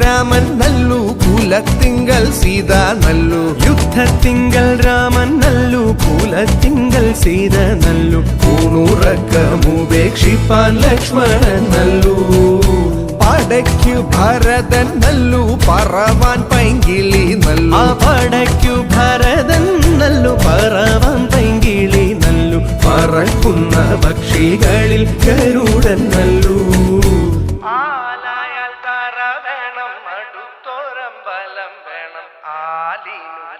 രാമൻ നല്ലു കുലത്തിങ്കൽ സീത നല്ലു യുദ്ധത്തിങ്കൽ രാമൻ നല്ലു കുലത്തിങ്കൽ സീത നല്ലു ൂണുറക്കമുപേക്ഷിപ്പാൻ ലക്ഷ്മണൻ നല്ലു പടയ്ക്കു ഭരതൻ നല്ലു പറവാൻ പൈങ്കിളി ആ നല്ലു പടയ്ക്കു ഭരതൻ നല്ലു പറവാൻ പൈങ്കിളി നല്ലു പറക്കുന്ന പക്ഷികളിൽ ഗരുഡൻ നല്ലു ആ വേണം അടുത്തോരം ബലം വേണം. ആലിനു